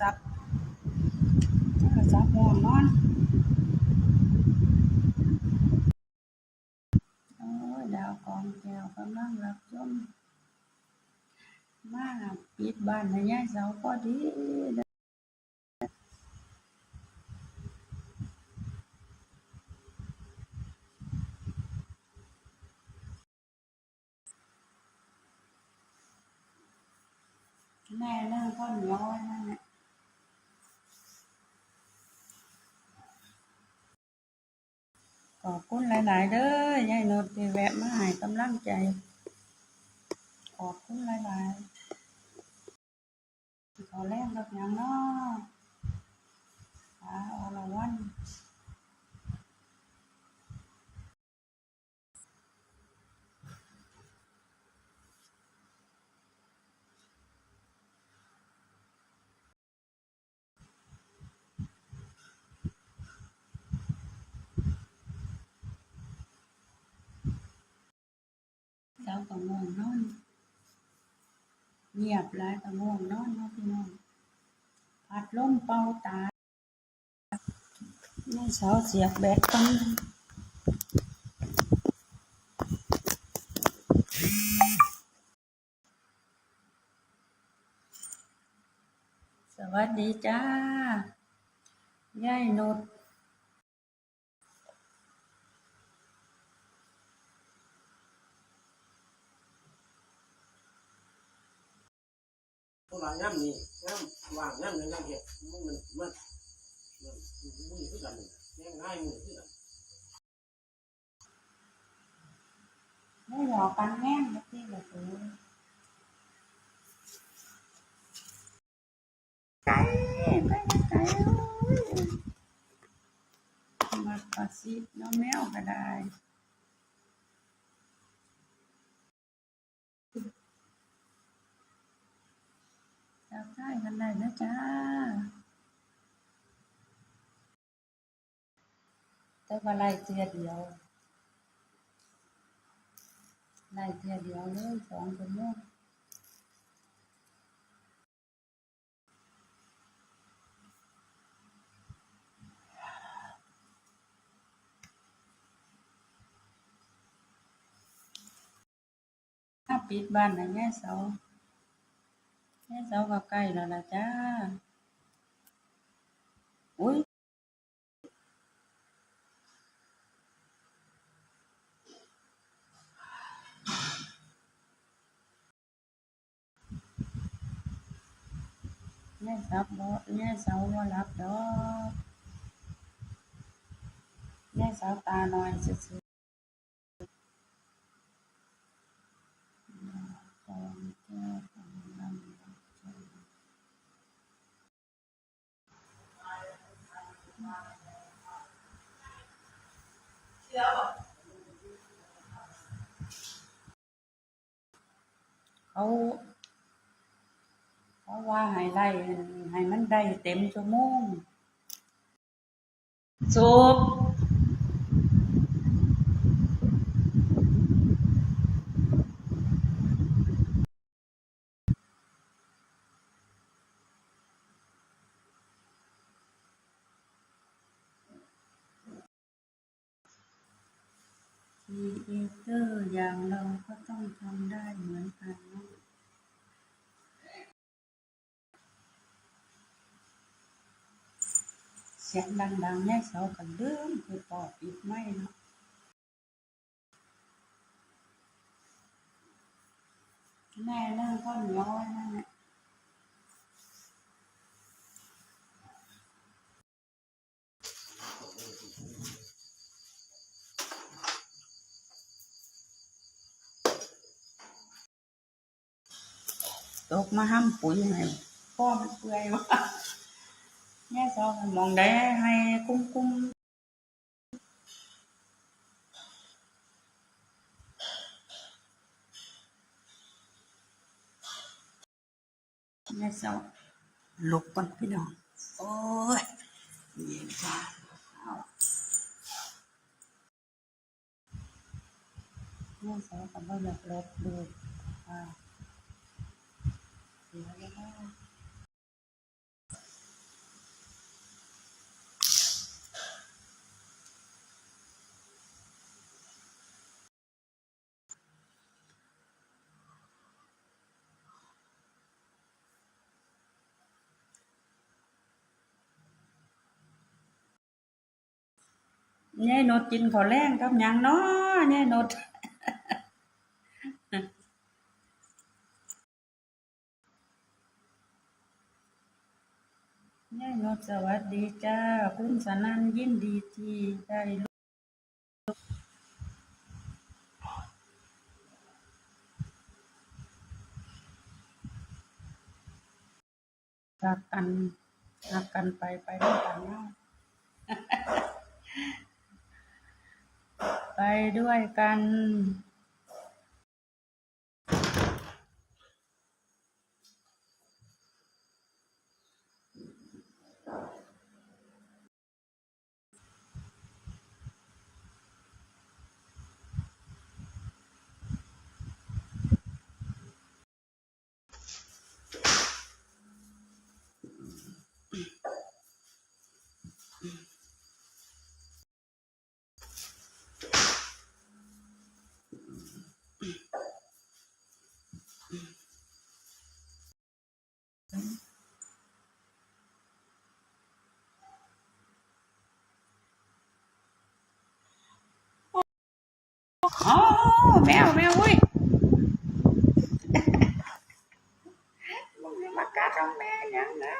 ศัพท์โทรศัพท์ห่วงนอนโอ้ยดาวกองแก้วกำลังรับชมมาปิดบ้านให้ยายเสาพอดีแม่นั่งข้าวเหนียวไว้นั่นะ ขอบคุณหลาย ๆ เด้อยายนุชที่แวะมาให้กำลังใจ ขอบคุณหลาย ๆ ขอแรงกับหยังเนาะอาอรวัน ก็ง่วงนอน เงียบหลายก็ง่วงนอนเนาะพี่น้องพัดลมเป่าตาแม่สาวเสียบแบตกันสวัสดีจ้ายายนุช เพราะว่าย่ำนี่ย่ำว่างย่ำนี่ย่ำเห็ดมันมันมันมันมือคือกันนี่แย่งง่ายมือคือกันไม่หยอกกันแม่งนะพี่แบบนี้ไก่ไก่ไก่มาปะซิบน้องแมวก็ได้ จับได้กันได้นะจ้า แต่ว่าไล่เทียเดียวไล่เทียเดียวเลยสองชั่วโมงปิดบ้านนะแม่เสาแม่ เสาก็ใกล้แล้วล่ะจ้า อุ้ยแม่สับบ่แม่เสาบ่รับดอกแม่เสาตาน้อยซื่อๆตอนแก้วกำลังรับชม เขาเขาว่าให้ไล่ให้มันได้เต็มชั่วโมงจบ ทีเอเตอร์อย่างเราก็ต้องทำได้เหมือนกันเนาะเสียงดังๆแน่เสากันเรื่องคือปอปิดไม่เนาะแม่เนั่งข้าวเหนียวนั่นแหละ ตกมาห้ำปุ๋ยให้พ่อมันเปื่อยวะแม่สากันมองได้ให้กุ้มกุ้มแม่เสาลุกก่อนพี่น้อง โอ้ยเย็นจ้าเอาแม่สากับว่าอยากลบดูอ่า แน่นดกินขอแรงกับยังเนาะแน่นด ยายนดสวัสดีจ้า คุณสนันยินดีที่ได้รู้รักกันรักกันไปไปด้วยกันเนาะไปด้วยกัน อ๋อแมวแมวเว้ย มึงจะมากัดเอาแม่ยังนะ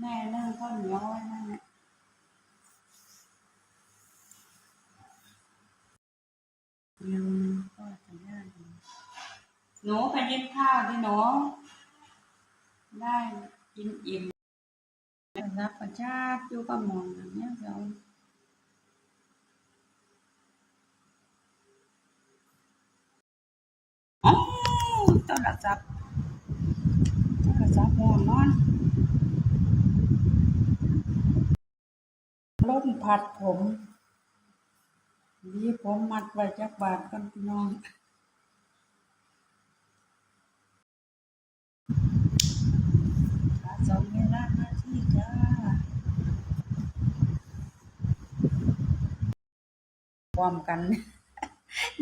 แม่นึ่งข้าวเหนียวไว้นั่นแหละยังก็จะได้อยู่หนูไปกินข้าวดิหนูได้กินอิ่มรับประชาติอยู่กับมองอย่างเนี้ยเราอ๋อโทรศัพท์โทรศัพท์หัวนอน ลมพัดผมดีผมมัดไว้จักบาทกันพี่น้องขาสองเวลาหน้าที่จ้าความกัน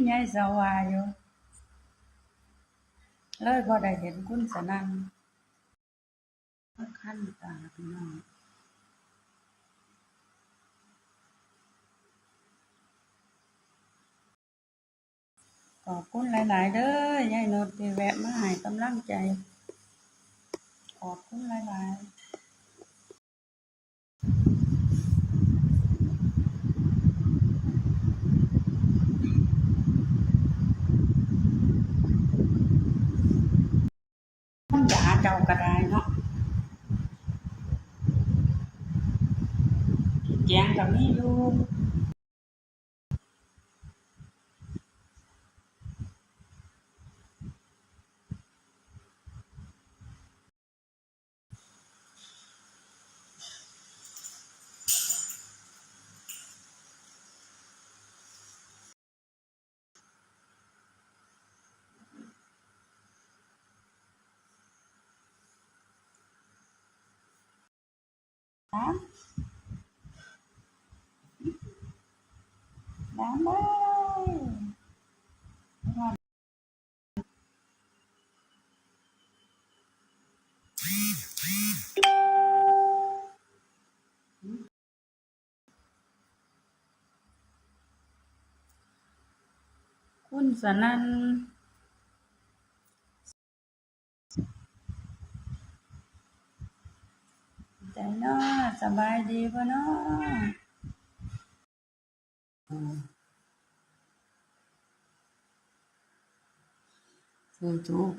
ยายสวาอยู่เลยพอได้เห็นคุณสนั่นขั้นตาพี่น้อง ขอบคุณหลาย ๆ เด้อยายโนดที่แวะมาให้กำลังใจ ขอบคุณหลายๆมันด่าเจ้าก็ได้เนาะแจงกับนี่อยู่ น้ำน้ำเลยคุณสนั่น ใจเนาะสบายดีบ่เนาะอืมซื้อถูก